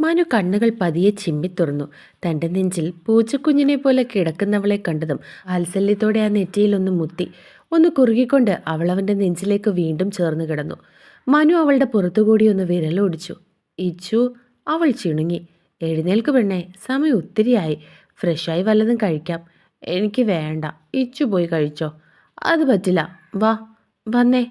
മനു കണ്ണുകൾ പതിയെ ചിമ്മി തുറന്നു. തന്റെ നെഞ്ചിൽ പൂച്ചക്കുഞ്ഞിനെ പോലെ കിടക്കുന്നവളെ കണ്ടതും വാത്സല്യത്തോടെ ആ നെറ്റിയിലൊന്ന് മുത്തി. ഒന്ന് കുറുകിക്കൊണ്ട് അവൾ അവന്റെ നെഞ്ചിലേക്ക് വീണ്ടും ചേർന്ന് കിടന്നു. മനു അവളുടെ പുറത്തുകൂടി ഒന്ന് വിരലോടിച്ചു ഇച്ചു അവൾ ചിണുങ്ങി. എഴുന്നേൽക്ക് പെണ്ണെ സമയം ഒത്തിരിയായി. ഫ്രഷായി വല്ലതും കഴിക്കാം. എനിക്ക് വേണ്ട. ഇച്ചു പോയി കഴിച്ചോ? അത് പറ്റില്ല. വാ വന്നേ.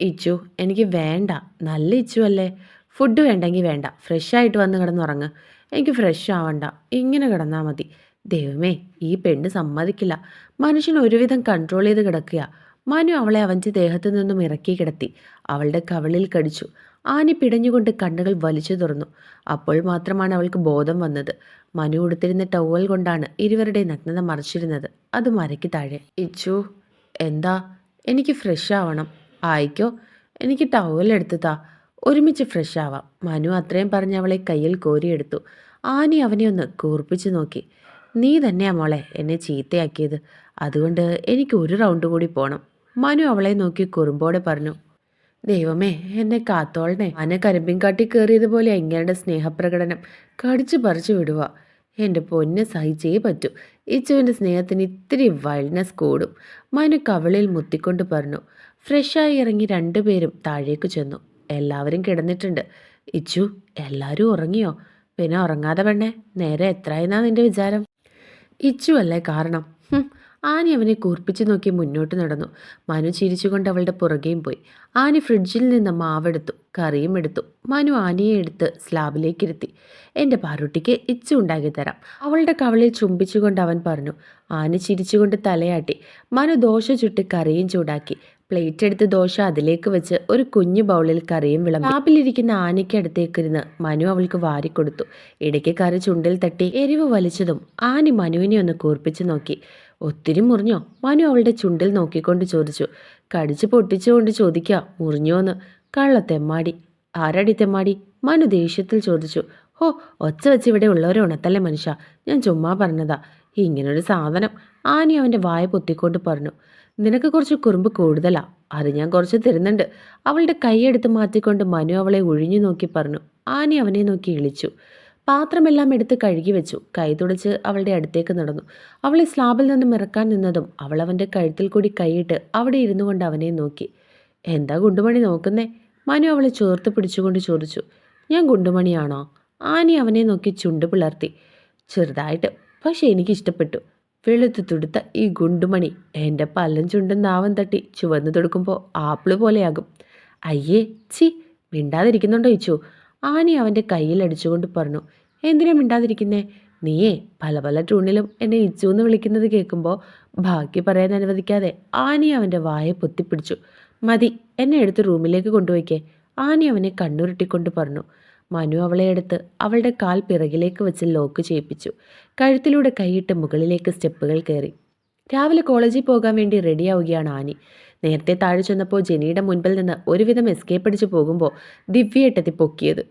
ഇച്ചു എനിക്ക് വേണ്ട. നല്ല ഇച്ചു അല്ലേ? ഫുഡ് വേണ്ടെങ്കിൽ വേണ്ട. ഫ്രഷ് ആയിട്ട് വന്ന് കിടന്നുറങ്ങ്. എനിക്ക് ഫ്രഷ് ആവണ്ട. ഇങ്ങനെ കിടന്നാൽ മതി. ദൈവമേ ഈ പെണ്ണ് സമ്മതിക്കില്ല. മനുഷ്യൻ ഒരുവിധം കൺട്രോൾ ചെയ്ത് കിടക്കുക മനു അവളെ അവന്റെ ദേഹത്തു നിന്നും ഇറക്കി കിടത്തി. അവളുടെ കവിളിൽ കടിച്ചു. ആനി പിടഞ്ഞുകൊണ്ട് കണ്ണുകൾ വലിച്ചു തുറന്നു. അപ്പോൾ മാത്രമാണ് അവൾക്ക് ബോധം വന്നത്. മനു ഉടുത്തിരുന്ന ടവൽ കൊണ്ടാണ് ഇരുവരുടെ നഗ്നത മറച്ചിരുന്നത്. അത് മരയ്ക്ക് താഴെ. ഇച്ചു എന്താ? എനിക്ക് ഫ്രഷ് ആവണം. ആയിക്കോ. എനിക്ക് ടവൽ എടുത്ത് താ. ഒരുമിച്ച് ഫ്രഷ് ആവാം. മനു അത്രയും പറഞ്ഞ് അവളെ കയ്യിൽ കോരിയെടുത്തു. ആനി അവനെ ഒന്ന് കൂർപ്പിച്ചു നോക്കി. നീ തന്നെയാ മോളെ എന്നെ ചീത്തയാക്കിയത്. അതുകൊണ്ട് എനിക്ക് ഒരു റൗണ്ട് കൂടി പോകണം മനു അവളെ നോക്കി കുറുമ്പോടെ പറഞ്ഞു. ദൈവമേ എന്നെ കാത്തോളനെ ആന കരിമ്പിൻകാട്ടി കയറിയതുപോലെ എങ്ങയുടെ സ്നേഹപ്രകടനം. കടിച്ചു പറിച്ചു വിടുക എന്റെ പൊന്നെ സഹിച്ചേ പറ്റൂ. ഇച്ചുവിന്റെ സ്നേഹത്തിന് ഇത്തിരി വൈൽഡ്നെസ് കൂടും. മനു കവളിൽ മുത്തിക്കൊണ്ട് പറഞ്ഞു. ഫ്രഷായി ഇറങ്ങി രണ്ടുപേരും താഴേക്ക് ചെന്നു. എല്ലാവരും കിടന്നിട്ടുണ്ട്. ഇച്ചു എല്ലാവരും ഉറങ്ങിയോ? പിന്നെ ഉറങ്ങാതെ പെണ്ണേ നേരെ എത്രയെന്നാ നിന്റെ വിചാരം? ഇച്ചു അല്ലേ കാരണം? ആനി അവനെ കൂർപ്പിച്ചു നോക്കി മുന്നോട്ട് നടന്നു. മനു ചിരിച്ചുകൊണ്ട് അവളുടെ പുറകെയും പോയി. ആനി ഫ്രിഡ്ജിൽ നിന്ന് മാവെടുത്തു കറിയും എടുത്തു. മനു ആനിയെ എടുത്ത് സ്ലാബിലേക്കിരുത്തി. എന്റെ പാറുട്ടിക്ക് ഇച്ചു ഉണ്ടാക്കി തരാം. അവളുടെ കവളിൽ ചുംബിച്ചുകൊണ്ട് അവൻ പറഞ്ഞു. ആനി ചിരിച്ചുകൊണ്ട് തലയാട്ടി. മനു ദോശ ചുട്ട് കറിയും ചൂടാക്കി. പ്ലേറ്റ് എടുത്ത് ദോശ അതിലേക്ക് വെച്ച് ഒരു കുഞ്ഞു ബൗളിൽ കറിയും വിളമ്പി. ടാപ്പിലിരിക്കുന്ന ആനയ്ക്കടുത്തേക്കിരുന്ന് മനു അവൾക്ക് വാരിക്കൊടുത്തു. ഇടയ്ക്ക് കറി ചുണ്ടിൽ തട്ടി എരിവ് വലിച്ചതും ആനി മനുവിനെ ഒന്ന് കൂർപ്പിച്ചു നോക്കി. ഒത്തിരി മുറിഞ്ഞോ? മനു അവളുടെ ചുണ്ടിൽ നോക്കിക്കൊണ്ട് ചോദിച്ചു. കടിച്ചു പൊട്ടിച്ചുകൊണ്ട് ചോദിക്കുക മുറിഞ്ഞോന്ന്. കള്ള തെമ്മാടി ആരടി തെമ്മാടി? മനു ദേഷ്യത്തിൽ ചോദിച്ചു. ഹോ ഒച്ച വെച്ച് ഇവിടെ ഉള്ളവരെ ഉണത്തല്ലേ മനുഷ്യ? ഞാൻ ചുമ്മാ പറഞ്ഞതാ. ഇങ്ങനൊരു സാധനം. ആനി അവന്റെ വായ പൊത്തിക്കൊണ്ട് പറഞ്ഞു നിനക്ക് കുറച്ച് കുറുമ്പ് കൂടുതലാ. അത് ഞാൻ കുറച്ച് തരുന്നുണ്ട്. അവളുടെ കൈയെടുത്ത് മാറ്റിക്കൊണ്ട് മനു അവളെ ഒഴിഞ്ഞു നോക്കി പറഞ്ഞു. ആനി അവനെ നോക്കി ഇളിച്ചു. പാത്രമെല്ലാം എടുത്ത് കഴുകി വെച്ചു. കൈ തുടച്ച് അവളുടെ അടുത്തേക്ക് നടന്നു. അവളെ സ്ലാബിൽ നിന്നും ഇറക്കാൻ നിന്നതും അവൾ അവന്റെ കഴുത്തിൽ കൂടി കൈയിട്ട് അവിടെ ഇരുന്നു കൊണ്ട് അവനെ നോക്കി. എന്താ ഗുണ്ടുമണി നോക്കുന്നേ? മനു അവളെ ചോർത്ത് പിടിച്ചുകൊണ്ട് ചോദിച്ചു. ഞാൻ ഗുണ്ടുമണിയാണോ? ആനി അവനെ നോക്കി ചുണ്ട് പിളർത്തി. ചെറുതായിട്ട് പക്ഷെ എനിക്കിഷ്ടപ്പെട്ടു. വെളുത്തു തുടുത്ത ഈ ഗുണ്ടുമണി എന്റെ പല്ലം ചുണ്ടും നാവം തട്ടി ചുവന്നു തൊടുക്കുമ്പോൾ ആപ്പിൾ പോലെയാകും. അയ്യേ ചി മിണ്ടാതിരിക്കുന്നുണ്ടോ ഇച്ചു? ആനി അവന്റെ കയ്യിൽ അടിച്ചുകൊണ്ട് പറഞ്ഞു എന്തിനാ മിണ്ടാതിരിക്കുന്നേ? നീയേ പല പല ട്യൂണിലും എന്നെ ഇച്ചു എന്ന് വിളിക്കുന്നത് കേൾക്കുമ്പോൾ ബാക്കി പറയാൻ അനുവദിക്കാതെ ആനി അവന്റെ വായ പൊത്തിപ്പിടിച്ചു. മതി എന്നെ എടുത്ത് റൂമിലേക്ക് കൊണ്ടുപോയിക്കേ. ആനി അവനെ കണ്ണുരുട്ടിക്കൊണ്ട് പറഞ്ഞു മനു അവളെ എടുത്ത് അവളുടെ കാൽ പിറകിലേക്ക് വെച്ച് ലോക്ക് ചെയ്യിപ്പിച്ചു. കഴുത്തിലൂടെ കൈയിട്ട് മുകളിലേക്ക് സ്റ്റെപ്പുകൾ കയറി. രാവിലെ കോളേജിൽ പോകാൻ വേണ്ടി റെഡിയാവുകയാണ് ആനി. നേരത്തെ താഴെ ചെന്നപ്പോൾ ജെനിയുടെ മുൻപിൽ നിന്ന് ഒരുവിധം എസ്കേപ്പ് അടിച്ച് പോകുമ്പോൾ ദിവ്യേട്ടത്തി പൊക്കിയത്.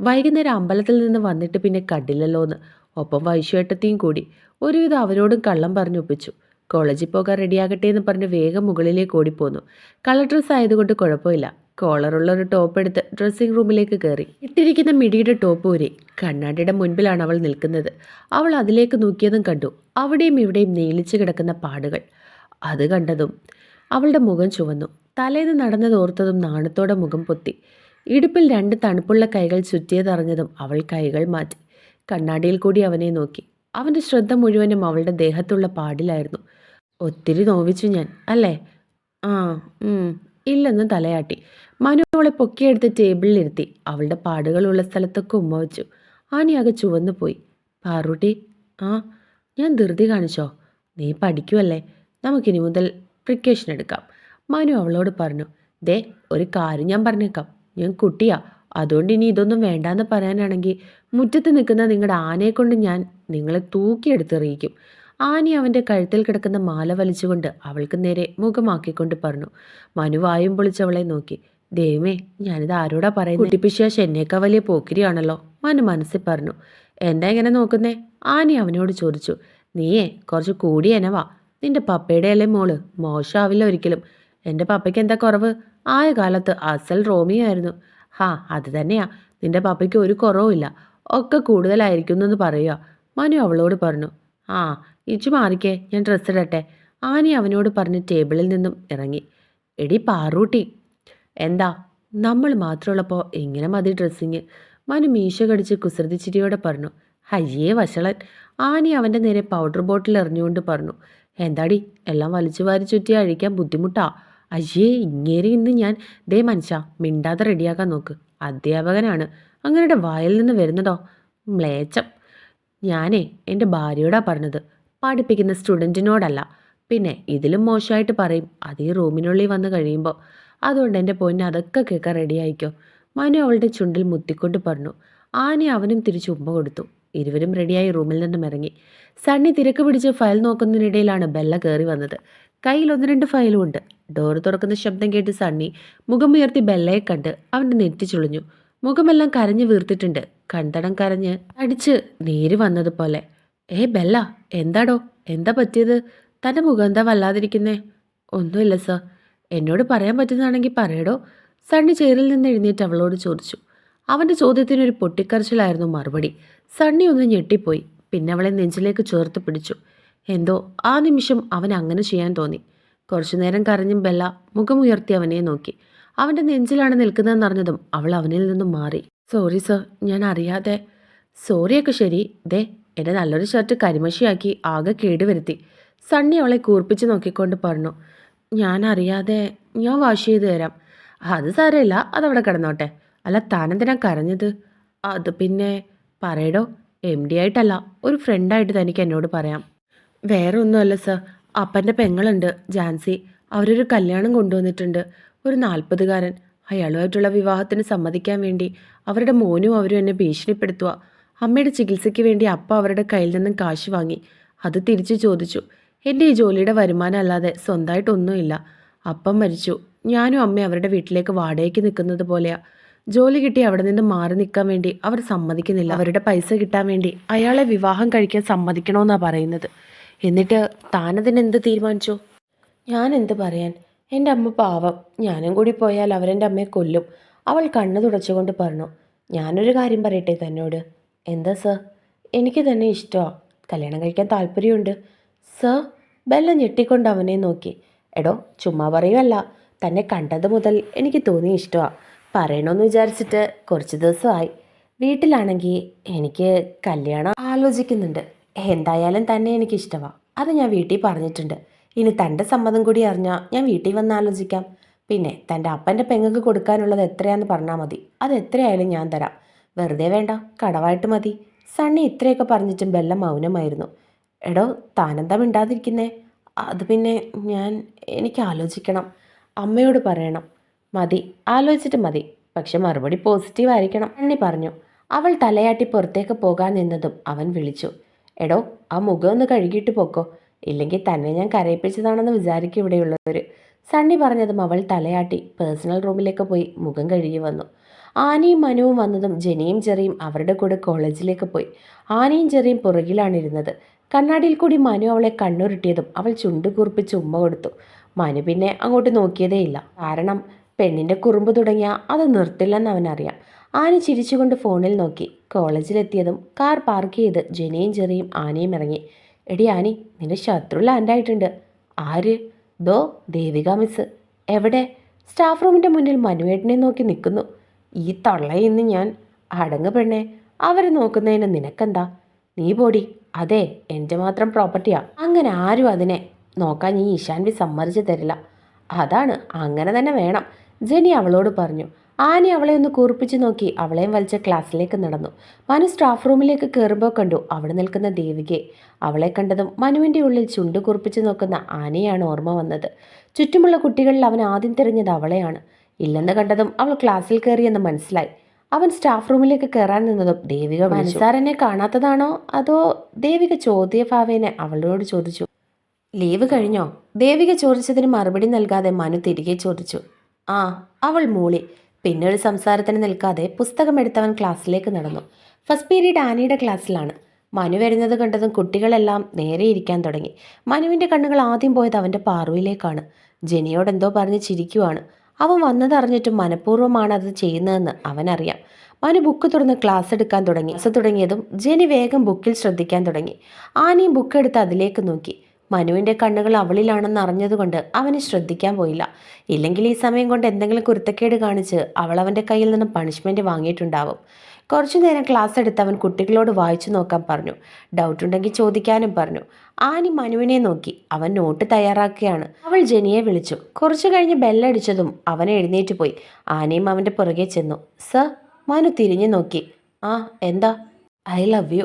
വൈകുന്നേരം അമ്പലത്തിൽ നിന്ന് വന്നിട്ട് പിന്നെ കണ്ടില്ലല്ലോ എന്ന് ഒപ്പം വൈശുവേട്ടത്തെയും കൂടി ഒരുവിധം അവരോടും കള്ളം പറഞ്ഞൊപ്പിച്ചു കോളേജിൽ പോകാൻ റെഡിയാകട്ടെ എന്ന് പറഞ്ഞ് വേഗം മുകളിലേക്ക് ഓടിപ്പോന്നു. കളർ ഡ്രസ്സ് ആയതുകൊണ്ട് കുഴപ്പമില്ല. കോളറുള്ള ഒരു ടോപ്പ് എടുത്ത് ഡ്രസ്സിംഗ് റൂമിലേക്ക് കയറി. ഇട്ടിരിക്കുന്ന മിടിയുടെ ടോപ്പ് ഊരി കണ്ണാടിയുടെ മുൻപിലാണ് അവൾ നിൽക്കുന്നത്. അവൾ അതിലേക്ക് നോക്കിയതും കണ്ടു. അവിടെയും ഇവിടെയും നീളിച്ചു കിടക്കുന്ന പാടുകൾ. അത് കണ്ടതും അവളുടെ മുഖം ചുവന്നു. തലേന്ന് നടന്നത് ഓർത്തതും നാണത്തോടെ മുഖം പൊത്തി. ഇടുപ്പിൽ രണ്ട് തണുപ്പുള്ള കൈകൾ ചുറ്റിയതറിഞ്ഞതും അവൾ കൈകൾ മാറ്റി. കണ്ണാടിയിൽ കൂടി അവനെ നോക്കി. അവന്റെ ശ്രദ്ധ മുഴുവനും അവളുടെ ദേഹത്തുള്ള പാടിലായിരുന്നു. ഒത്തിരി നോവിച്ചു ഞാൻ അല്ലേ? ആ ഇല്ലെന്ന് തലയാട്ടി. മനു അവളെ പൊക്കിയെടുത്ത് ടേബിളിലിരുത്തി. അവളുടെ പാടുകളുള്ള സ്ഥലത്തൊക്കെ ഉമ്മ വെച്ചു. ആനിയാകെ ചുവന്നു പോയി. പാറൂട്ടി ആ ഞാൻ ധൃതി കാണിച്ചോ? നീ പഠിക്കുമല്ലേ നമുക്കിനി മുതൽ പ്രിക്കോഷൻ എടുക്കാം. മനു അവളോട് പറഞ്ഞു ദേ ഒരു കാര്യം ഞാൻ പറഞ്ഞേക്കാം. ഞാൻ കുട്ടിയാ. അതുകൊണ്ട് ഇനി ഇതൊന്നും വേണ്ടാന്ന് പറയാനാണെങ്കിൽ മുറ്റത്ത് നിൽക്കുന്ന നിങ്ങളുടെ ആനയെ കൊണ്ട് ഞാൻ നിങ്ങളെ തൂക്കിയെടുത്തെറിയിക്കും. ആനി അവന്റെ കഴുത്തിൽ കിടക്കുന്ന മാല വലിച്ചുകൊണ്ട് അവൾക്ക് നേരെ മുഖമാക്കിക്കൊണ്ട് പറഞ്ഞു. മനു വായും പൊളിച്ചവളെ നോക്കി. ദൈവമേ ഞാനിത് ആരോടാ പറയുന്നത് കുട്ടിപ്പിശാശ് എന്നേക്കാ വലിയ പോക്കിരിയാണല്ലോ മനു മനസ്സിൽ പറഞ്ഞു. എന്താ ഇങ്ങനെ നോക്കുന്നേ? ആനി അവനോട് ചോദിച്ചു. നീയേ കുറച്ച് കൂടി എനവാ നിന്റെ പപ്പയുടെ അല്ലേ മോൾ? മോശമാവില്ല ഒരിക്കലും. എന്റെ പപ്പയ്ക്ക് എന്താ കുറവ്? ആയ കാലത്ത് അസൽ റോമിയായിരുന്നു ഹാ അത് തന്നെയാ. നിന്റെ പപ്പയ്ക്ക് ഒരു കുറവുമില്ല. ഒക്കെ കൂടുതലായിരിക്കും എന്ന് പറയുക. മനു അവളോട് പറഞ്ഞു. ആ ഇച്ചു മാറിക്കേ ഞാൻ ഡ്രസ്സ് ഇടട്ടെ. ആനി അവനോട് പറഞ്ഞ് ടേബിളിൽ നിന്നും ഇറങ്ങി. എടി പാറൂട്ടി എന്താ? നമ്മൾ മാത്രമുള്ളപ്പോൾ എങ്ങനെ മതി ഡ്രസ്സിങ് മനു മീശ കടിച്ച് കുസൃതി ചിരിയോടെ പറഞ്ഞു. അയ്യേ വഷളൻ. ആനി അവന്റെ നേരെ പൗഡർ ബോട്ടിൽ എറിഞ്ഞുകൊണ്ട് പറഞ്ഞു. എന്താടി എല്ലാം വലിച്ചു വാരി ചുറ്റി അഴിക്കാൻ ബുദ്ധിമുട്ടാ? അയ്യേ ഇങ്ങേരി ഇന്ന് ഞാൻ. ദേ മനുഷ്യ മിണ്ടാതെ റെഡിയാക്കാൻ നോക്ക്. അധ്യാപകനാണ്. അങ്ങനെ വായിൽ നിന്ന് വരുന്നതോ? മ്ലേച്ചം ഞാനേ എന്റെ ഭാര്യയോടാ പറഞ്ഞത്. പഠിപ്പിക്കുന്ന സ്റ്റുഡന്റിനോടല്ല പിന്നെ ഇതിലും മോശമായിട്ട് പറയും. അത് ഈ റൂമിനുള്ളിൽ വന്ന് കഴിയുമ്പോൾ അതുകൊണ്ട് എന്റെ പൊന്നെ അതൊക്കെ കേൾക്കാൻ റെഡി ആയിക്കോ. മനു അവളുടെ ചുണ്ടിൽ മുത്തിക്കൊണ്ട് പറഞ്ഞു. ആനി അവനും തിരിച്ച് ഉമ്മ കൊടുത്തു. ഇരുവരും റെഡിയായി റൂമിൽ നിന്നും ഇറങ്ങി. സണ്ണി തിരക്ക് പിടിച്ച് ഫയൽ നോക്കുന്നതിനിടയിലാണ് ബെല്ല കയറി വന്നത്. കയ്യിൽ ഒന്ന് രണ്ട് ഫയലും ഉണ്ട്. ഡോർ തുറക്കുന്ന ശബ്ദം കേട്ട് സണ്ണി മുഖമുയർത്തി ബെല്ലയെ കണ്ട് അവന്റെ നെറ്റി ചുളിഞ്ഞു. മുഖമെല്ലാം കരഞ്ഞു വീർത്തിട്ടുണ്ട്. കണ്ടടം കരഞ്ഞ് അടിച്ച് നീര് വന്നതുപോലെ. ഏ ബെല്ല എന്താടോ? എന്താ പറ്റിയത്? തന്റെ മുഖം എന്താ വല്ലാതിരിക്കുന്നേ? ഒന്നുമില്ല സർ. എന്നോട് പറയാൻ പറ്റുന്നതാണെങ്കിൽ പറയടോ. സണ്ണി ചെയറിൽ നിന്ന് എഴുന്നേറ്റ് അവളോട് ചോദിച്ചു. അവന്റെ ചോദ്യത്തിനൊരു പൊട്ടിക്കരച്ചിലായിരുന്നു മറുപടി. സണ്ണി ഒന്ന് ഞെട്ടിപ്പോയി. പിന്നെ അവളെ നെഞ്ചിലേക്ക് ചേർത്ത് പിടിച്ചു. എന്തോ ആ നിമിഷം അവൻ അങ്ങനെ ചെയ്യാൻ തോന്നി. കുറച്ചുനേരം കരഞ്ഞും ബെല്ല മുഖമുയർത്തി അവനെ നോക്കി. അവന്റെ നെഞ്ചിലാണ് നിൽക്കുന്നതെന്ന് അറിഞ്ഞതും അവൾ അവനിൽ നിന്നും മാറി. സോറി സർ ഞാൻ അറിയാതെ. സോറിയൊക്കെ ശരി. ദേ എന്റെ നല്ലൊരു ഷർട്ട് കരിമശിയാക്കി ആകെ കേടുവരുത്തി. സണ്ണി അവളെ കൂർപ്പിച്ച് നോക്കിക്കൊണ്ട് പറഞ്ഞു ഞാൻ അറിയാതെ. ഞാൻ വാഷ് ചെയ്ത് തരാം. അത് സാരമില്ല. അതവിടെ കിടന്നോട്ടെ. അല്ല താനെന്തിനാ കരഞ്ഞത്? അത് പിന്നെ പറയടോ എം ഡി ആയിട്ടല്ല. ഒരു ഫ്രണ്ടായിട്ട് തനിക്ക് എന്നോട് പറയാം. വേറെ ഒന്നുമല്ല സർ. അപ്പന്റെ പെങ്ങളുണ്ട് ജാൻസി. അവരൊരു കല്യാണം കൊണ്ടുവന്നിട്ടുണ്ട്. ഒരു നാൽപ്പതുകാരൻ. അയാളുമായിട്ടുള്ള വിവാഹത്തിന് സമ്മതിക്കാൻ വേണ്ടി അവരുടെ മോനും അവരും എന്നെ ഭീഷണിപ്പെടുത്തുക അമ്മയുടെ ചികിത്സയ്ക്ക് വേണ്ടി അപ്പ അവരുടെ കയ്യിൽ നിന്നും കാശ് വാങ്ങി. അത് തിരിച്ചു ചോദിച്ചു. എന്റെ ഈ ജോലിയുടെ വരുമാനം അല്ലാതെ സ്വന്തമായിട്ടൊന്നുമില്ല അപ്പം മരിച്ചു. ഞാനും അമ്മ അവരുടെ വീട്ടിലേക്ക് വാടകയ്ക്ക് നിൽക്കുന്നത് പോലെയാ. ജോലി കിട്ടി അവിടെ നിന്ന് മാറി നിൽക്കാൻ വേണ്ടി അവർ സമ്മതിക്കുന്നില്ല. അവരുടെ പൈസ കിട്ടാൻ വേണ്ടി അയാളെ വിവാഹം കഴിക്കാൻ സമ്മതിക്കണമെന്നാണ് പറയുന്നത്. എന്നിട്ട് താനതിനെന്ത് തീരുമാനിച്ചു? ഞാൻ എന്ത് പറയാൻ? എന്റെ അമ്മ പാവം. ഞാനും കൂടി പോയാൽ അവരെന്റെ അമ്മയെ കൊല്ലും. അവൾ കണ്ണു തുടച്ചുകൊണ്ട് പറഞ്ഞു ഞാനൊരു കാര്യം പറയട്ടെ തന്നോട്. എന്താ സർ? എനിക്ക് തന്നെ ഇഷ്ടമാണ് കല്യാണം കഴിക്കാൻ താല്പര്യമുണ്ട്. സർ? ബെല്ല ഞെട്ടിക്കൊണ്ട് അവനെ നോക്കി. എടോ ചുമ്മാ പറയുമല്ല തന്നെ കണ്ടത് മുതൽ എനിക്ക് തോന്നി ഇഷ്ടമാണ് പറയണമെന്ന് വിചാരിച്ചിട്ട് കുറച്ച് ദിവസമായി. വീട്ടിലാണെങ്കിൽ എനിക്ക് കല്യാണം ആലോചിക്കുന്നുണ്ട്. എന്തായാലും തന്നെ എനിക്കിഷ്ടമാണ് അത് ഞാൻ വീട്ടിൽ പറഞ്ഞിട്ടുണ്ട്. ഇനി തന്റെ സമ്മതം കൂടി അറിഞ്ഞാൽ ഞാൻ വീട്ടിൽ വന്ന് ആലോചിക്കാം. പിന്നെ തന്റെ അപ്പന്റെ പെങ്ങൾക്ക് കൊടുക്കാനുള്ളത് എത്രയാന്ന് പറഞ്ഞാൽ മതി. അത് എത്രയായാലും ഞാൻ തരാം. വെറുതെ വേണ്ട കടവായിട്ട് മതി. സണ്ണി ഇത്രയൊക്കെ പറഞ്ഞിട്ടും ബെല്ലം മൗനമായിരുന്നു. എടോ താനെന്താ മിണ്ടാതിരിക്കുന്നേ? അത് പിന്നെ ഞാൻ എനിക്ക് ആലോചിക്കണം. അമ്മയോട് പറയണം. മതി ആലോചിച്ചിട്ട് മതി. പക്ഷെ മറുപടി പോസിറ്റീവ് ആയിരിക്കണം. അണ്ണി പറഞ്ഞു. അവൾ തലയാട്ടി പുറത്തേക്ക് പോകാൻ നിന്നതും അവൻ വിളിച്ചു. എടോ ആ മുഖം ഒന്ന് കഴുകിയിട്ട് പോക്കോ. ഇല്ലെങ്കിൽ തന്നെ ഞാൻ കരയിപ്പിച്ചതാണെന്ന് വിചാരിക്കും ഇവിടെയുള്ളവർ സണ്ണി പറഞ്ഞതും അവൾ തലയാട്ടി പേഴ്സണൽ റൂമിലേക്ക് പോയി മുഖം കഴുകി വന്നു. ആനയും മനുവും വന്നതും ജനിയും ചെറിയും അവരുടെ കൂടെ കോളേജിലേക്ക് പോയി. ആനയും ചെറിയും പുറകിലാണിരുന്നത്. കണ്ണാടിയിൽ കൂടി മനു അവളെ കണ്ണുരുട്ടിയതും അവൾ ചുണ്ടു കുറിപ്പിച്ച് ഉമ്മ കൊടുത്തു. മനു പിന്നെ അങ്ങോട്ട് നോക്കിയതേയില്ല കാരണം പെണ്ണിന്റെ കുറുമ്പ് തുടങ്ങിയ അത് നിർത്തില്ലെന്ന് അവനറിയാം. ആന ചിരിച്ചുകൊണ്ട് ഫോണിൽ നോക്കി. കോളേജിലെത്തിയതും കാർ പാർക്ക് ചെയ്ത് ജനയും ചെറിയും ആനയും ഇറങ്ങി. എടി ആനി നിന്റെ ശത്രു ലാൻഡായിട്ടുണ്ട് ആര്? ദോ ദേവിക മിസ് എവിടെ? സ്റ്റാഫ് റൂമിന്റെ മുന്നിൽ മനുവേട്ടനെ നോക്കി നിൽക്കുന്നു. ഈ തള്ളയിന്ന് ഞാൻ അടങ്ങ് പെണ്ണെ. അവരെ നോക്കുന്നതിന് നിനക്കെന്താ? നീ പോടി. അതെ എന്റെ മാത്രം പ്രോപ്പർട്ടിയാ അങ്ങനെ ആരും അതിനെ നോക്കാൻ ഈ ഈശാൻവി സമ്മതിച്ചു തരില്ല. അതാണ് അങ്ങനെ തന്നെ വേണം. ജെനി അവളോട് പറഞ്ഞു ആനി അവളെ ഒന്ന് കൂർപ്പിച്ച് നോക്കി അവളെയും വലിച്ച ക്ലാസ്സിലേക്ക് നടന്നു. മനു സ്റ്റാഫ് റൂമിലേക്ക് കയറുമ്പോൾ കണ്ടു അവിടെ നിൽക്കുന്ന ദേവികയെ. അവളെ കണ്ടതും മനുവിന്റെ ഉള്ളിൽ ചുണ്ട് കുറിപ്പിച്ച് നോക്കുന്ന ആനയാണ് ഓർമ്മ വന്നത്. ചുറ്റുമുള്ള കുട്ടികളിൽ അവൻ ആദ്യം തിരഞ്ഞത് അവളെയാണ്. ഇല്ലെന്ന് കണ്ടതും അവൾ ക്ലാസ്സിൽ കയറിയെന്ന് മനസ്സിലായി. അവൻ സ്റ്റാഫ് റൂമിലേക്ക് കയറാൻ നിന്നതും ദേവിക മനസ്സാരനെ കാണാത്തതാണോ? അതോ ദേവിക ചോദ്യഭാവേനെ അവളോട് ചോദിച്ചു? ലീവ് കഴിഞ്ഞോ? ദേവിക ചോദിച്ചതിന് മറുപടി നൽകാതെ മനു തിരികെ ചോദിച്ചു. ആ അവൾ മൂളി. പിന്നെ ഒരു സംസാരത്തിന് നിൽക്കാതെ പുസ്തകം എടുത്തവൻ ക്ലാസ്സിലേക്ക് നടന്നു. ഫസ്റ്റ് പീരീഡ് ആനിയുടെ ക്ലാസ്സിലാണ്. മനു വരുന്നത് കണ്ടതും കുട്ടികളെല്ലാം നേരെ ഇരിക്കാൻ തുടങ്ങി. മനുവിന്റെ കണ്ണുകൾ ആദ്യം പോയത് അവന്റെ പാറുവിലേക്കാണ് ജെനിയോട് എന്തോ പറഞ്ഞ് ചിരിക്കുവാണ്. അവൻ വന്നതറിഞ്ഞിട്ടും മനഃപൂർവമാണ് അത് ചെയ്യുന്നതെന്ന് അവനറിയാം. മനു ബുക്ക് തുറന്ന് ക്ലാസ് എടുക്കാൻ തുടങ്ങി. ക്ലാസ് തുടങ്ങിയതും ജെനി വേഗം ബുക്കിൽ ശ്രദ്ധിക്കാൻ തുടങ്ങി. ആനയും ബുക്ക് എടുത്ത് അതിലേക്ക് നോക്കി. മനുവിന്റെ കണ്ണുകൾ അവളിലാണെന്ന് അറിഞ്ഞതുകൊണ്ട് അവന് ശ്രദ്ധിക്കാൻ പോയില്ല. ഇല്ലെങ്കിൽ ഈ സമയം കൊണ്ട് എന്തെങ്കിലും കുരുത്തക്കേട് കാണിച്ച് അവൾ അവന്റെ കയ്യിൽ നിന്ന് പണിഷ്മെന്റ് വാങ്ങിയിട്ടുണ്ടാവും. കുറച്ചു നേരം ക്ലാസ് എടുത്ത് അവൻ കുട്ടികളോട് വായിച്ചു നോക്കാൻ പറഞ്ഞു. ഡൗട്ട് ഉണ്ടെങ്കിൽ ചോദിക്കാനും പറഞ്ഞു. ആനി മനുവിനെ നോക്കി. അവൻ നോട്ട് തയ്യാറാക്കുകയാണ്. അവൾ ജനിയെ വിളിച്ചു. കുറച്ചു കഴിഞ്ഞ് ബെല്ലടിച്ചതും അവൻ എഴുന്നേറ്റ് പോയി. ആനയും അവന്റെ പുറകെ ചെന്നു. സർ മനു തിരിഞ്ഞു നോക്കി. ആ എന്താ? I love you.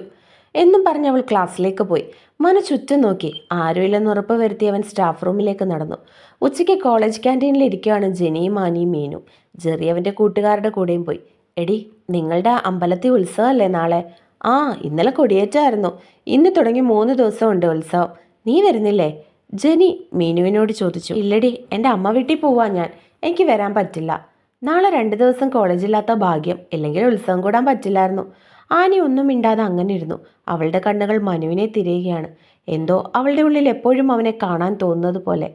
എന്നും പറഞ്ഞ് അവൾ ക്ലാസ്സിലേക്ക് പോയി. മനു ചുറ്റും നോക്കി. ആരുമില്ലെന്ന് ഉറപ്പ് വരുത്തി അവൻ സ്റ്റാഫ് റൂമിലേക്ക് നടന്നു. ഉച്ചയ്ക്ക് കോളേജ് ക്യാന്റീനിൽ ഇരിക്കുകയാണ് ജെനിയും ആനിയും മീനും. ജെറി അവന്റെ കൂട്ടുകാരുടെ കൂടെയും പോയി. എടി നിങ്ങളുടെ അമ്പലത്തിൽ ഉത്സവമല്ലേ നാളെ? ആ ഇന്നലെ കൊടിയേറ്റായിരുന്നു. ഇന്ന് തുടങ്ങി മൂന്ന് ദിവസമുണ്ട് ഉത്സവം. നീ വരുന്നില്ലേ? ജനി മീനുവിനോട് ചോദിച്ചു. ഇല്ലടി എന്റെ അമ്മ വീട്ടിൽ പോവാ ഞാൻ. എനിക്ക് വരാൻ പറ്റില്ല. നാളെ രണ്ട് ദിവസം കോളേജില്ലാത്ത ഭാഗ്യം. ഇല്ലെങ്കിൽ ഉത്സവം കൂടാൻ പറ്റില്ലായിരുന്നു. ആനി ഒന്നും മിണ്ടാതെ അങ്ങനെ ഇരുന്നു. അവളുടെ കണ്ണുകൾ മനുവിനെ തിരയുകയാണ്. എന്തോ അവളുടെ ഉള്ളിൽ എപ്പോഴും അവനെ കാണാൻ തോന്നുന്നത് പോലെ.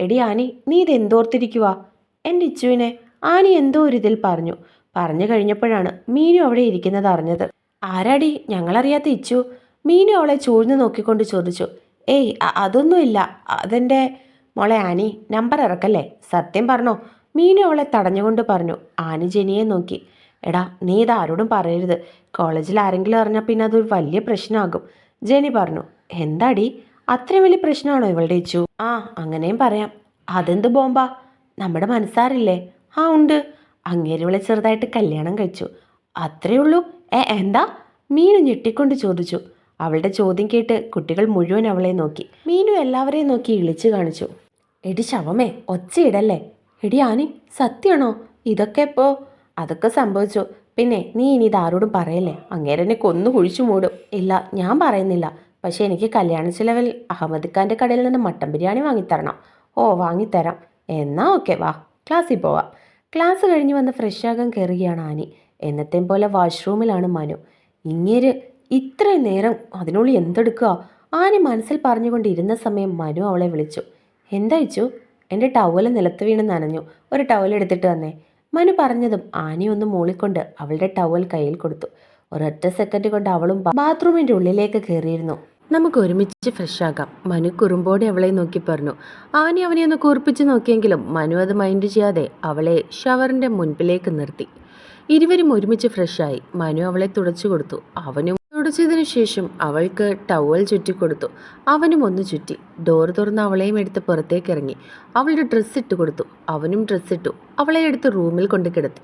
എടി ആനി നീ ഇത് എന്തോർത്തിരിക്കുവാ എന്റെ ഇച്ചുവിനെ ആനി എന്തോ ഒരു ഇതിൽ പറഞ്ഞു. പറഞ്ഞു കഴിഞ്ഞപ്പോഴാണ് മീനു അവിടെ ഇരിക്കുന്നത് അറിഞ്ഞത്. ആരാടി? ഞങ്ങളറിയാത്ത ഇച്ചു. മീനു അവളെ ചൂഴ്ന്നു നോക്കിക്കൊണ്ട് ചോദിച്ചു. ഏയ് അതൊന്നുമില്ല. അതെന്റെ മോളെ ആനി നമ്പർ ഇറക്കല്ലേ? സത്യം പറഞ്ഞോ? മീനു അവളെ തടഞ്ഞുകൊണ്ട് പറഞ്ഞു. ആനി ജനിയെ നോക്കി. എടാ നീ ഇത് ആരോടും പറയരുത്. കോളേജിൽ ആരെങ്കിലും അറിഞ്ഞാൽ പിന്നെ അതൊരു വലിയ പ്രശ്നമാകും ജെനി പറഞ്ഞു എന്താടി? അത്രയും വലിയ പ്രശ്നമാണോ ഇവളുടെ ഇച്ചു ആ അങ്ങനെയും പറയാം. അതെന്ത് ബോംബാ? നമ്മുടെ മനസ്സാറില്ലേ ആ ഉണ്ട്. അങ്ങേര് ഇവളെ ചെറുതായിട്ട് കല്യാണം കഴിച്ചു. അത്രയേ ഉള്ളൂ? ഏ എന്താ? മീനു ഞെട്ടിക്കൊണ്ട് ചോദിച്ചു. അവളുടെ ചോദ്യം കേട്ട് കുട്ടികൾ മുഴുവൻ അവളെ നോക്കി. മീനു എല്ലാവരെയും നോക്കി ഇളിച്ചു കാണിച്ചു. എടി ശവമേ ഒച്ചയിടല്ലേ? എടി ആനി സത്യമാണോ ഇതൊക്കെ എപ്പോ അതൊക്കെ സംഭവിച്ചു. പിന്നെ നീ ഇനി ഇതാരോടും പറയല്ലേ? അങ്ങേരെന്നെ കൊന്നു കുഴിച്ചു മൂടും. ഇല്ല ഞാൻ പറയുന്നില്ല. പക്ഷേ എനിക്ക് കല്യാണ ചിലവിൽ അഹമ്മദ് ഖാന്റെ കടയിൽ നിന്ന് മട്ടൻ ബിരിയാണി വാങ്ങിത്തരണം. ഓ വാങ്ങിത്തരാം. എന്നാ ഓക്കെ വാ. ക്ലാസ്സിൽ പോവാം. ക്ലാസ് കഴിഞ്ഞ് വന്ന് ഫ്രഷാകാൻ കയറുകയാണ് ആനി. എന്നത്തെയും പോലെ വാഷ്റൂമിലാണ് മനു. ഇങ്ങേര് ഇത്രയും നേരം അതിനുള്ളിൽ എന്തെടുക്കുക? ആനി മനസ്സിൽ പറഞ്ഞുകൊണ്ടിരുന്ന സമയം മനു അവളെ വിളിച്ചു. എന്താ ഇച്ചു? എന്റെ ടവൽ നിലത്ത് വീണ് നനഞ്ഞു. ഒരു ടവൽ എടുത്തിട്ട് വന്നേ. മനു പറഞ്ഞതും ആനി ഒന്ന് മൂളിക്കൊണ്ട് അവളുടെ ടവൽ കയ്യിൽ കൊടുത്തു. ഒരൊറ്റ സെക്കൻഡ് കൊണ്ട് അവളും ബാത്റൂമിന്റെ ഉള്ളിലേക്ക് കയറിയിരുന്നു നമുക്ക് ഒരുമിച്ച് ഫ്രഷ് ആകാം. മനു കുറുമ്പോടെ അവളെ നോക്കി പറഞ്ഞു. ആനി അവനെ ഒന്ന് കൂർപ്പിച്ച് നോക്കിയെങ്കിലും മനു അത് മൈൻഡ് ചെയ്യാതെ അവളെ ഷവറിന്റെ മുൻപിലേക്ക് നിർത്തി. ഇരുവരും ഒരുമിച്ച് ഫ്രഷായി മനു അവളെ തുടച്ചു കൊടുത്തു. അവനും തുടച്ചതിനു ശേഷം അവൾക്ക് ടവൽ ചുറ്റിക്കൊടുത്തു അവനും ഒന്ന് ചുറ്റി. ഡോർ തുറന്ന് അവളെയും എടുത്ത് പുറത്തേക്ക് ഇറങ്ങി. അവളുടെ ഡ്രസ്സ് ഇട്ട് കൊടുത്തു. അവനും ഡ്രസ്സ് ഇട്ടു. അവളെ എടുത്ത് റൂമിൽ കൊണ്ട് കിടത്തി.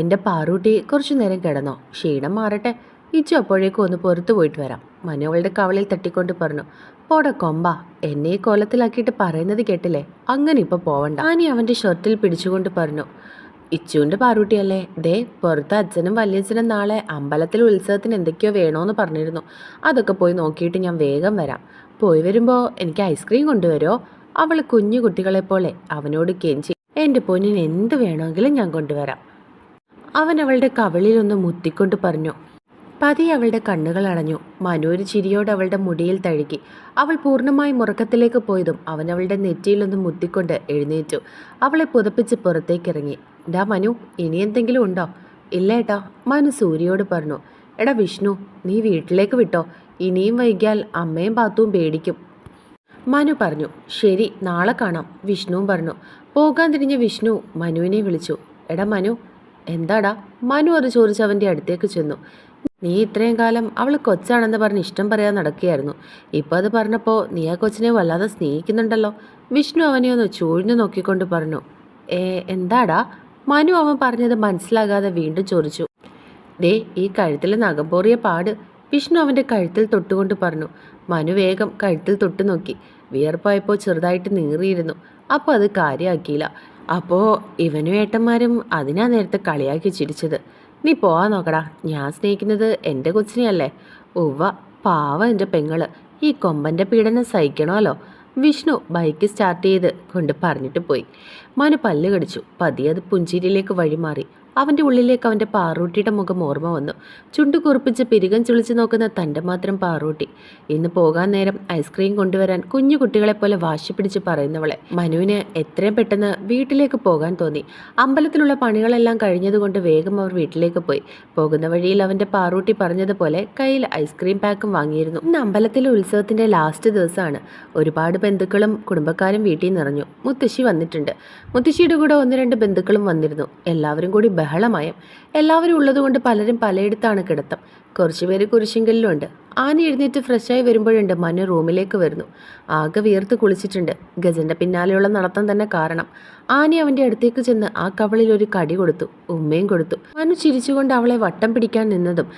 എന്റെ പാറൂട്ടി കുറച്ചു നേരം കിടന്നോ. ക്ഷീണം മാറട്ടെ. ഇച്ചു അപ്പോഴേക്കും ഒന്ന് പുറത്തു പോയിട്ട് വരാം. മനു അവളുടെ കവളിൽ തട്ടിക്കൊണ്ട് പറഞ്ഞു. പോട കൊമ്പ. എന്നെ കോലത്തിലാക്കിയിട്ട് പറയുന്നത് കേട്ടില്ലേ? അങ്ങനെ ഇപ്പോൾ പോവണ്ട. ആനി അവന്റെ ഷർട്ടിൽ പിടിച്ചുകൊണ്ട് പറഞ്ഞു. ഇച്ചുവിന്റെ പാറൂട്ടിയല്ലേ? ദേ പുറത്ത് അച്ഛനും വല്യച്ഛനും നാളെ അമ്പലത്തിൽ ഉത്സവത്തിന് എന്തൊക്കെയോ വേണോന്ന് പറഞ്ഞിരുന്നു. അതൊക്കെ പോയി നോക്കിയിട്ട് ഞാൻ വേഗം വരാം. പോയി വരുമ്പോൾ എനിക്ക് ഐസ്ക്രീം കൊണ്ടുവരുമോ അവൾ കുഞ്ഞു കുട്ടികളെ പോലെ അവനോട് കെഞ്ചി എന്റെ പൊന്നിന് എന്ത് വേണമെങ്കിലും ഞാൻ കൊണ്ടുവരാം. അവൻ അവളുടെ കവളിലൊന്ന് മുത്തിക്കൊണ്ട് പറഞ്ഞു. പതി അവളുടെ കണ്ണുകൾ അടഞ്ഞു മനു ചിരിയോട് ചിരിയോടെ അവളുടെ മുടിയിൽ തഴുകി. അവൾ പൂർണമായും മുറക്കത്തിലേക്ക് പോയതും അവൻ അവളുടെ നെറ്റിയിലൊന്ന് മുത്തിക്കൊണ്ട് എഴുന്നേറ്റു. അവളെ പുതപ്പിച്ച് പുറത്തേക്കിറങ്ങി ഡാ മനു ഇനി എന്തെങ്കിലും ഉണ്ടോ? ഇല്ല ഏട്ടാ മനു സൂര്യയോട് പറഞ്ഞു. എടാ വിഷ്ണു നീ വീട്ടിലേക്ക് വിട്ടോ? ഇനിയും വൈകിയാൽ അമ്മയും പാത്തുവും പേടിക്കും. മനു പറഞ്ഞു ശരി നാളെ കാണാം വിഷ്ണുവും പറഞ്ഞു. പോകാൻ തിരിഞ്ഞ വിഷ്ണു മനുവിനെ വിളിച്ചു. എടാ മനു എന്താടാ? മനു അത് ചോദിച്ച് അവന്റെ അടുത്തേക്ക് ചെന്നു. നീ ഇത്രയും കാലം അവൾ കൊച്ചാണെന്ന് പറഞ്ഞ് ഇഷ്ടം പറയാൻ നടക്കുകയായിരുന്നു. ഇപ്പോൾ അത് പറഞ്ഞപ്പോൾ നീ ആ കൊച്ചിനെ വല്ലാതെ സ്നേഹിക്കുന്നുണ്ടല്ലോ. വിഷ്ണു അവനെ ഒന്ന് ചൂഴ്ന്നു നോക്കിക്കൊണ്ട് പറഞ്ഞു ഏ എന്താടാ? മനു അവൻ പറഞ്ഞത് മനസ്സിലാകാതെ വീണ്ടും ചോദിച്ചു. ദേ ഈ കഴുത്തിലെ നഖംപോറിയ പാട്. വിഷ്ണു അവന്റെ കഴുത്തിൽ തൊട്ടുകൊണ്ട് പറഞ്ഞു. മനു വേഗം കഴുത്തിൽ തൊട്ടു നോക്കി. വിയർപ്പായപ്പോൾ ചെറുതായിട്ട് നീറിയിരുന്നു. അപ്പോൾ അത് കാര്യമാക്കിയില്ല അപ്പോൾ ഇവനും ഏട്ടന്മാരും അതിനാ നേരത്തെ കളിയാക്കി ചിരിച്ചത്. നീ പോവാൻ നോക്കടാ. ഞാൻ സ്നേഹിക്കുന്നത് എന്റെ കൊച്ചിനെയല്ലേ? ഉവ്വ പാവ എന്റെ പെങ്ങൾ. ഈ കൊമ്പന്റെ പീഡനം സഹിക്കണമല്ലോ. വിഷ്ണു ബൈക്ക് സ്റ്റാർട്ട് ചെയ്ത് കൊണ്ട് പറഞ്ഞിട്ട് പോയി. മനു പല്ല് കടിച്ചു. പതിയെ അത് പുഞ്ചിരിയിലേക്ക് വഴിമാറി. അവന്റെ ഉള്ളിലേക്ക് അവന്റെ പാറൂട്ടിയുടെ മുഖം ഓർമ്മ വന്നു. ചുണ്ടു കുറിപ്പിച്ച് പിരികം ചുളിച്ച് നോക്കുന്ന തന്റെ മാത്രം പാറൂട്ടി. ഇന്ന് പോകാൻ നേരം ഐസ്ക്രീം കൊണ്ടുവരാൻ കുഞ്ഞു കുട്ടികളെ പോലെ വാശി പിടിച്ച് പറയുന്നവളെ. മനുവിന് എത്രയും പെട്ടെന്ന് വീട്ടിലേക്ക് പോകാൻ തോന്നി. അമ്പലത്തിലുള്ള പണികളെല്ലാം കഴിഞ്ഞതുകൊണ്ട് വേഗം അവർ വീട്ടിലേക്ക് പോയി. പോകുന്ന വഴിയിൽ അവന്റെ പാറൂട്ടി പറഞ്ഞതുപോലെ കയ്യിൽ ഐസ്ക്രീം പാക്കും വാങ്ങിയിരുന്നു. ഇന്ന് അമ്പലത്തിലെ ഉത്സവത്തിന്റെ ലാസ്റ്റ് ദിവസമാണ്. ഒരുപാട് ബന്ധുക്കളും കുടുംബക്കാരും വീട്ടിൽ നിറഞ്ഞു. മുത്തശ്ശി വന്നിട്ടുണ്ട്. മുത്തശ്ശിയുടെ കൂടെ ഒന്ന് രണ്ട് ബന്ധുക്കളും വന്നിരുന്നു. എല്ലാവരും കൂടി ബഹളമയം എല്ലാവരും ഉള്ളതുകൊണ്ട് പലരും പലയിടത്താണ് കിടത്തം. കുറച്ചുപേര് കുരിശിങ്കലിലുണ്ട്. ആന എഴുന്നേറ്റ് ഫ്രഷായി വരുമ്പോഴുണ്ട്. മനു റൂമിലേക്ക് വരുന്നു. ആകെ വിയർത്ത് കുളിച്ചിട്ടുണ്ട്. ഗജന്റെ പിന്നാലെയുള്ള നടത്തം തന്നെ കാരണം. ആനി അവന്റെ അടുത്തേക്ക് ചെന്ന് ആ കവളിൽ ഒരു കടി കൊടുത്തു. ഉമ്മയും കൊടുത്തു. മനു ചിരിച്ചുകൊണ്ട് അവളെ വട്ടം പിടിക്കാൻ നിന്നതും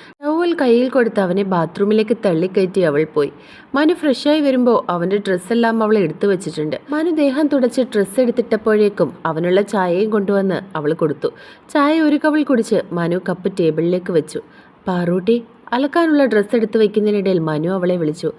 ടവൽ കയ്യിൽ കൊടുത്ത് അവനെ ബാത്റൂമിലേക്ക് തള്ളിക്കയറ്റി അവൾ പോയി. മനു ഫ്രഷായി വരുമ്പോൾ അവന്റെ ഡ്രസ്സെല്ലാം അവൾ എടുത്തു വെച്ചിട്ടുണ്ട്. മനു ദേഹം തുടച്ച് ഡ്രസ്സ് എടുത്തിട്ടപ്പോഴേക്കും അവനുള്ള ചായയും കൊണ്ടുവന്ന് അവൾ കൊടുത്തു. ചായ ഒരു കവൾ കുടിച്ച് മനു കപ്പ് ടേബിളിലേക്ക് വെച്ചു. പാറൂട്ടി അലക്കാനുള്ള ഡ്രസ്സ് എടുത്ത് വെക്കുന്നതിനിടയിൽ മനു അവളെ വിളിച്ചു.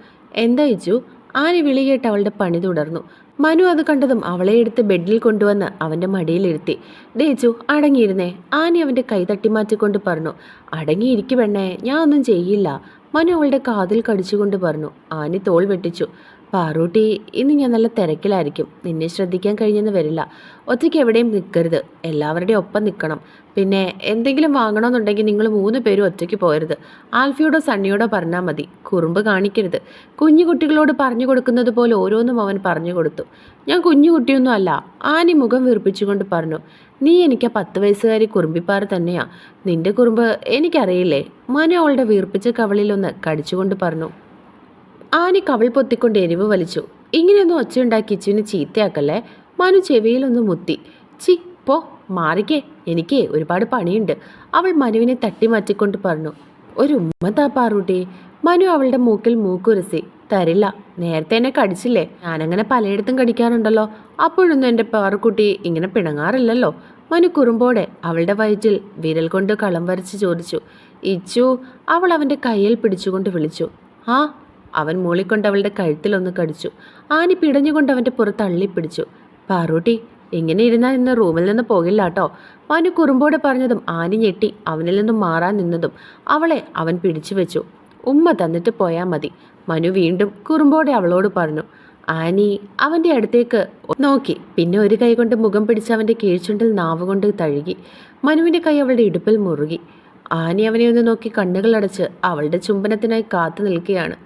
എന്താ ഇച്ചു ആന വിളി കേട്ട് അവളുടെ പണി തുടർന്നു. മനു അത് കണ്ടതും അവളെ എടുത്ത് ബെഡിൽ കൊണ്ടുവന്ന് അവന്റെ മടിയിലിരുത്തി ഡേച്ചു അടങ്ങിയിരുന്നേ. ആനി അവന്റെ കൈ തട്ടിമാറ്റിക്കൊണ്ട് പറഞ്ഞു അടങ്ങിയിരിക്കുവെണ്ണേ ഞാൻ ഒന്നും ചെയ്യില്ല. മനു അവളുടെ കാതിൽ കടിച്ചുകൊണ്ട് പറഞ്ഞു. ആനി തോൾ വെട്ടിച്ചു. പാറൂട്ടി ഇന്ന് ഞാൻ നല്ല തിരക്കിലായിരിക്കും. നിന്നെ ശ്രദ്ധിക്കാൻ കഴിഞ്ഞെന്ന് വരില്ല. ഒറ്റയ്ക്ക് എവിടെയും നിൽക്കരുത് എല്ലാവരുടെയും ഒപ്പം നിൽക്കണം പിന്നെ എന്തെങ്കിലും വാങ്ങണമെന്നുണ്ടെങ്കിൽ നിങ്ങൾ മൂന്ന് പേരും ഒറ്റയ്ക്ക് പോയരുത് ആൽഫിയോടോ സണ്ണിയോടോ പറഞ്ഞാൽ മതി. കുറുമ്പ് കാണിക്കരുത്. കുഞ്ഞു കുട്ടികളോട് പറഞ്ഞു കൊടുക്കുന്നത് പോലെ ഓരോന്നും അവൻ പറഞ്ഞു കൊടുത്തു. ഞാൻ കുഞ്ഞു കുട്ടിയൊന്നും അല്ല. ആനി മുഖം വീർപ്പിച്ചുകൊണ്ട് പറഞ്ഞു നീ എനിക്ക് പത്ത് വയസ്സുകാരി കുറുമ്പിപ്പാറ് തന്നെയാ. നിന്റെ കുറുമ്പ് എനിക്കറിയില്ലേ? മനു അവളുടെ വീർപ്പിച്ച കവളിലൊന്ന് കടിച്ചുകൊണ്ട് പറഞ്ഞു ആനി കവിൾ പൊത്തിക്കൊണ്ട് എരിവ് വലിച്ചു. ഇങ്ങനെയൊന്നും ഒച്ചയുണ്ടാക്കി ഇച്ചുവിനെ ചീത്തയാക്കല്ലേ? മനു ചെവിയിലൊന്ന് മുത്തി. ചി പോ മാറിക്കേ. എനിക്ക് ഒരുപാട് പണിയുണ്ട്. അവൾ മനുവിനെ തട്ടി മാറ്റിക്കൊണ്ട് പറഞ്ഞു. ഒരു ഉമ്മത്താ പാറൂട്ടി. മനു അവളുടെ മൂക്കിൽ മൂക്കുരസി. തരില്ല. നേരത്തെ എന്നെ കടിച്ചില്ലേ? ഞാനങ്ങനെ പലയിടത്തും കടിക്കാറുണ്ടല്ലോ. അപ്പോഴൊന്നും എന്റെ പാറുക്കുട്ടി ഇങ്ങനെ പിണങ്ങാറില്ലല്ലോ. മനു കുറുമ്പോടെ അവളുടെ വയറ്റിൽ വിരൽ കൊണ്ട് കളം വരച്ച് ചോദിച്ചു. ഇച്ചു അവൾ അവന്റെ കയ്യിൽ പിടിച്ചുകൊണ്ട് വിളിച്ചു. ആ അവൻ മൂളിക്കൊണ്ട് അവളുടെ കഴുത്തിലൊന്ന് കടിച്ചു. ആനി പിടഞ്ഞുകൊണ്ട് അവന്റെ പുറത്ത് അള്ളിപ്പിടിച്ചു. പാറൂട്ടി ഇങ്ങനെ ഇരുന്നാൽ ഇന്ന് റൂമിൽ നിന്ന് പോകില്ല കേട്ടോ മനു കുറുമ്പോടെ പറഞ്ഞതും ആനി ഞെട്ടി അവനിൽ നിന്നും മാറാൻ നിന്നതും അവളെ അവൻ പിടിച്ചു വെച്ചു. ഉമ്മ തന്നിട്ട് പോയാൽ മതി. മനു വീണ്ടും കുറുമ്പോടെ അവളോട് പറഞ്ഞു. ആനി അവന്റെ അടുത്തേക്ക് നോക്കി. പിന്നെ ഒരു കൈ കൊണ്ട് മുഖം പിടിച്ച് അവന്റെ കീഴ്ചുണ്ടിൽ നാവ് കൊണ്ട് തഴുകി. മനുവിന്റെ കൈ അവളുടെ ഇടുപ്പിൽ മുറുകി. ആനി അവനെ ഒന്ന് നോക്കി കണ്ണുകളടച്ച് അവളുടെ ചുംബനത്തിനായി കാത്തു നിൽക്കുകയാണ്.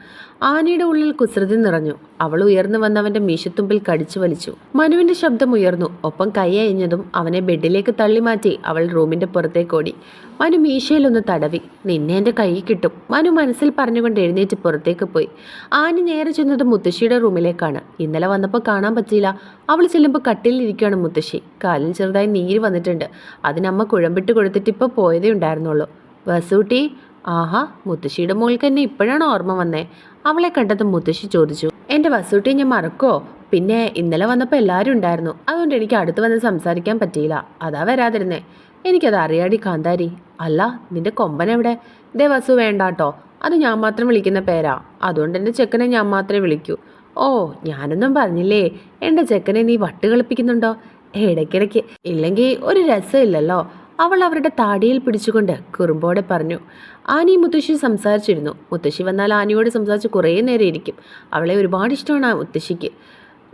ആനയുടെ ഉള്ളിൽ കുസൃതി നിറഞ്ഞു. അവൾ ഉയർന്നു വന്നവന്റെ മീശത്തുമ്പിൽ കടിച്ചു വലിച്ചു. മനുവിന്റെ ശബ്ദം ഉയർന്നു. ഒപ്പം കൈ അവനെ ബെഡിലേക്ക് തള്ളി മാറ്റി അവൾ റൂമിന്റെ പുറത്തേക്ക് ഓടി. മനു മീശയിലൊന്ന് തടവി. നിന്നെ എന്റെ കൈ കിട്ടും. മനു മനസ്സിൽ പറഞ്ഞുകൊണ്ട് എഴുന്നേറ്റ് പുറത്തേക്ക് പോയി. ആനി നേരെ ചെന്നത് മുത്തശ്ശിയുടെ റൂമിലേക്കാണ്. ഇന്നലെ വന്നപ്പോൾ കാണാൻ പറ്റിയില്ല. അവൾ ചെല്ലുമ്പോൾ കട്ടിലിരിക്കുകയാണ് മുത്തശ്ശി. കാലിൽ ചെറുതായി നീര് വന്നിട്ടുണ്ട്. അതിനമ്മ കുഴമ്പിട്ട് കൊടുത്തിട്ട് ഇപ്പോൾ പോയതേ ഉണ്ടായിരുന്നുള്ളൂ. വസൂട്ടി ആഹാ മുത്തശ്ശിയുടെ മോൾക്ക് എന്നെ ഇപ്പോഴാണ് ഓർമ്മ വന്നേ. അവളെ കണ്ടത് മുത്തശ്ശി ചോദിച്ചു എന്റെ വസൂട്ടി ഞാൻ മറക്കോ പിന്നെ ഇന്നലെ വന്നപ്പോൾ എല്ലാവരും ഉണ്ടായിരുന്നു. അതുകൊണ്ട് എനിക്ക് അടുത്ത് വന്ന് സംസാരിക്കാൻ പറ്റിയില്ല. അതാ വരാതിരുന്നേ. എനിക്കത് അറിയാടി കാന്താരി. അല്ല നിന്റെ കൊമ്പൻ എവിടെ? ദേ വസു വേണ്ടാട്ടോ. അത് ഞാൻ മാത്രം വിളിക്കുന്ന പേരാ. അതുകൊണ്ട് എന്റെ ചെക്കനെ ഞാൻ മാത്രമേ വിളിക്കൂ. ഓ ഞാനൊന്നും പറഞ്ഞില്ലേ? എന്റെ ചെക്കനെ നീ വട്ട് കളിപ്പിക്കുന്നുണ്ടോ? ഇടയ്ക്കിടയ്ക്ക്. ഇല്ലെങ്കിൽ ഒരു രസമില്ലല്ലോ. അവൾ അവരുടെ താടിയിൽ പിടിച്ചുകൊണ്ട് കുറുമ്പോടെ പറഞ്ഞു ആനി മുത്തശ്ശി സംസാരിച്ചിരുന്നു. മുത്തശ്ശി വന്നാൽ ആനിയോട് സംസാരിച്ച് കുറേ നേരം ഇരിക്കും. അവളെ ഒരുപാട് ഇഷ്ടമാണ് ആ മുത്തശ്ശിക്ക്.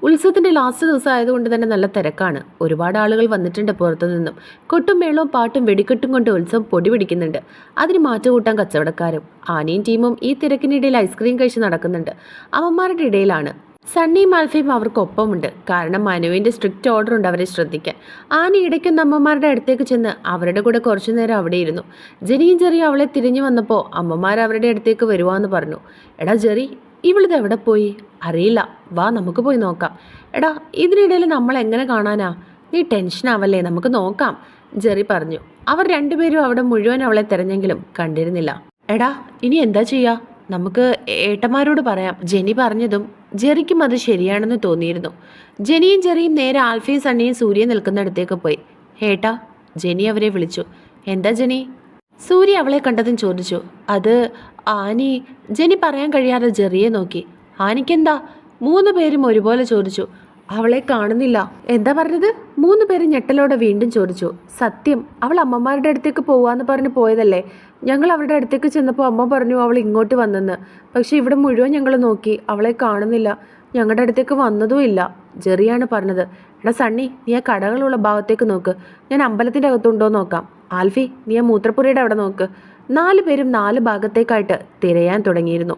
ഉത്സവത്തിന്റെ ലാസ്റ്റ് ദിവസം ആയതുകൊണ്ട് തന്നെ നല്ല തിരക്കാണ്. ഒരുപാട് ആളുകൾ വന്നിട്ടുണ്ട് പുറത്തു നിന്നും. കൊട്ടും മേളവും പാട്ടും വെടിക്കെട്ടും കൊണ്ട് ഉത്സവം പൊടി പിടിക്കുന്നുണ്ട്. അതിന് മാറ്റം കൂട്ടാൻ കച്ചവടക്കാരും ആനയും ടീമും ഈ തിരക്കിനിടയിൽ ഐസ്ക്രീം കഴിച്ച് നടക്കുന്നുണ്ട്. അമ്മമാരുടെ ഇടയിലാണ്. സണ്ണിയും ആൽഫയും അവർക്കൊപ്പമുണ്ട്. കാരണം മനുവിന്റെ സ്ട്രിക്റ്റ് ഓർഡർ ഉണ്ട് അവരെ ശ്രദ്ധിക്കാൻ. ആന ഇടയ്ക്കൊന്ന് അമ്മമാരുടെ അടുത്തേക്ക് ചെന്ന് അവരുടെ കൂടെ കുറച്ചു നേരം അവിടെ ഇരുന്നു. ജെറിയും ചെറിയും അവളെ തിരിഞ്ഞു വന്നപ്പോൾ അമ്മമാർ അവരുടെ അടുത്തേക്ക് വരുവാന്ന് പറഞ്ഞു. എടാ ജെറി ഇവളിത് എവിടെ പോയി? അറിയില്ല. വാ നമുക്ക് പോയി നോക്കാം. എടാ ഇതിനിടയിൽ നമ്മൾ എങ്ങനെ കാണാനാ? നീ ടെൻഷൻ ആവല്ലേ? നമുക്ക് നോക്കാം. ജെറി പറഞ്ഞു. അവർ രണ്ടുപേരും അവിടെ മുഴുവൻ അവളെ തിരഞ്ഞെങ്കിലും കണ്ടിരുന്നില്ല. എടാ ഇനി എന്താ ചെയ്യാ? നമുക്ക് ഏട്ടന്മാരോട് പറയാം. ജെനി പറഞ്ഞതും ജെറിക്കും അത് ശരിയാണെന്ന് തോന്നിയിരുന്നു. ജെനിയും ജെറിയും നേരെ ആൽഫയും സണ്ണിയും സൂര്യ നിൽക്കുന്നിടത്തേക്ക് പോയി. ഏട്ടാ ജെനി അവരെ വിളിച്ചു. എന്താ ജെനി സൂര്യ അവളെ കണ്ടതും ചോദിച്ചു. അത് ആനി ജെനി പറയാൻ കഴിയാതെ ജെറിയെ നോക്കി. ആനിക്കെന്താ? മൂന്ന് പേരും ഒരുപോലെ ചോദിച്ചു. അവളെ കാണുന്നില്ല. എന്താ പറഞ്ഞത്? മൂന്ന് പേര് ഞെട്ടലോടെ വീണ്ടും ചോദിച്ചു. സത്യം അവൾ അമ്മമാരുടെ അടുത്തേക്ക് പോവാന്ന് പറഞ്ഞ് പോയതല്ലേ? ഞങ്ങൾ അവരുടെ അടുത്തേക്ക് ചെന്നപ്പോൾ അമ്മ പറഞ്ഞു അവൾ ഇങ്ങോട്ട് വന്നെന്ന്. പക്ഷെ ഇവിടെ മുഴുവൻ ഞങ്ങൾ നോക്കി അവളെ കാണുന്നില്ല. ഞങ്ങളുടെ അടുത്തേക്ക് വന്നതുമില്ല ജെറിയാണ് പറഞ്ഞത്. എടാ സണ്ണി നീ ആ കടകളുള്ള ഭാഗത്തേക്ക് നോക്ക്. ഞാൻ അമ്പലത്തിന്റെ അകത്തുണ്ടോ നോക്കാം. ആൽഫി നീ ആ മൂത്രപ്പുരയുടെ അവിടെ നോക്ക്. നാല് പേരും നാല് ഭാഗത്തേക്കായിട്ട് തിരയാൻ തുടങ്ങിയിരുന്നു.